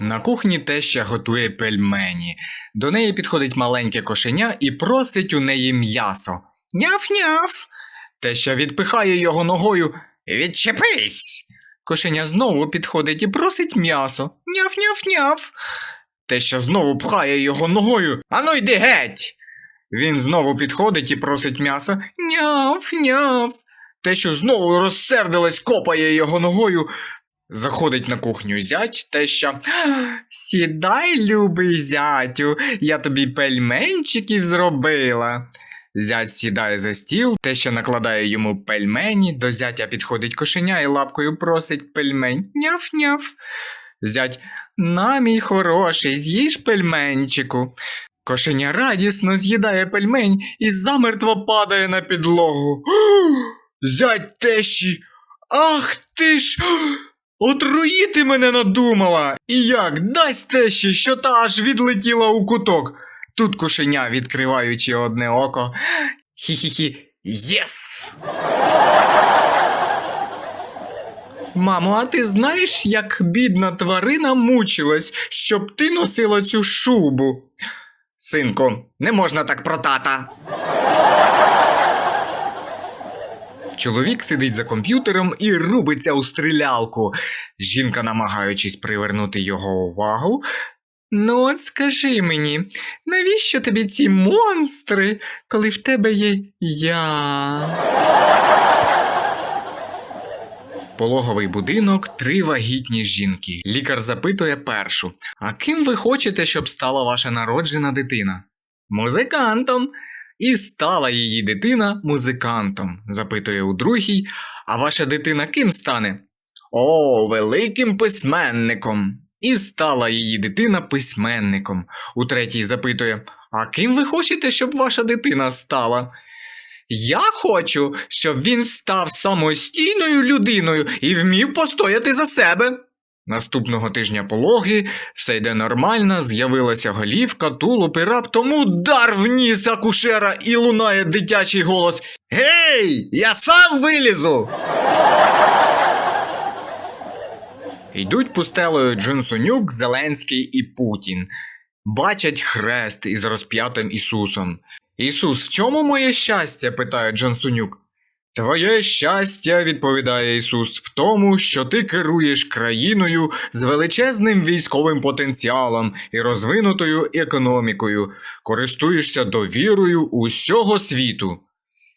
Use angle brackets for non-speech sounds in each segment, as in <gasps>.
На кухні теща готує пельмені. До неї підходить маленьке кошеня і просить у неї м'ясо. Няф-няф. Теща відпихає його ногою. Відчепись. Кошеня знову підходить і просить м'ясо. Няф-няф-няф. Теща знову пхає його ногою. Ану йди геть. Він знову підходить і просить м'ясо. Няф-няф. Теща знову розсердилась, копає його ногою. Заходить на кухню зять, теща. Сідай, любий зятю, я тобі пельменчиків зробила. Зять сідає за стіл, теща накладає йому пельмені, до зятя підходить кошеня і лапкою просить пельмень. Няф-няф. Зять, на мій хороший, з'їж пельменчику. Кошеня радісно з'їдає пельмень і замертво падає на підлогу. <gasps> Зять тещі. Ах ти ж. Отруїти мене надумала. І як дасть тещі, що та аж відлетіла у куток. Тут кошеня, відкриваючи одне око. Хі-хі-хі. Єс! Мамо, а ти знаєш, як бідна тварина мучилась, щоб ти носила цю шубу? Синку, не можна так про тата. Чоловік сидить за комп'ютером і рубиться у стрілялку. Жінка, намагаючись привернути його увагу. Ну, от скажи мені, навіщо тобі ці монстри, коли в тебе є я? Пологовий будинок, три вагітні жінки. Лікар запитує першу: А ким ви хочете, щоб стала ваша народжена дитина? Музикантом. І стала її дитина музикантом, запитує у другій, а ваша дитина ким стане? О, великим письменником. І стала її дитина письменником. У третій запитує: А ким ви хочете, щоб ваша дитина стала? Я хочу, щоб він став самостійною людиною і вмів постояти за себе. Наступного тижня пологи, все йде нормально, з'явилася голівка, тулуб і раптом удар в ніс акушера і лунає дитячий голос Гей, я сам вилізу. Йдуть пустелою Джонсонюк, Зеленський і Путін. Бачать хрест із розп'ятим Ісусом. Ісус, в чому моє щастя? питає Джонсонюк. Твоє щастя, відповідає Ісус, в тому, що ти керуєш країною з величезним військовим потенціалом і розвинутою економікою, користуєшся довірою усього світу.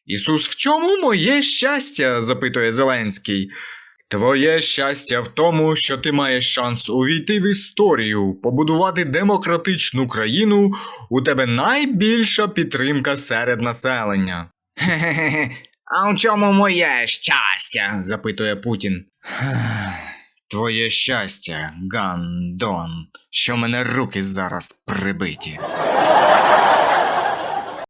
Ісус, в чому моє щастя? запитує Зеленський. Твоє щастя в тому, що ти маєш шанс увійти в історію, побудувати демократичну країну, у тебе найбільша підтримка серед населення. Хе-хе-хе, а в чому моє щастя? запитує Путін. <sighs> Твоє щастя, Гандон, що мене руки зараз прибиті.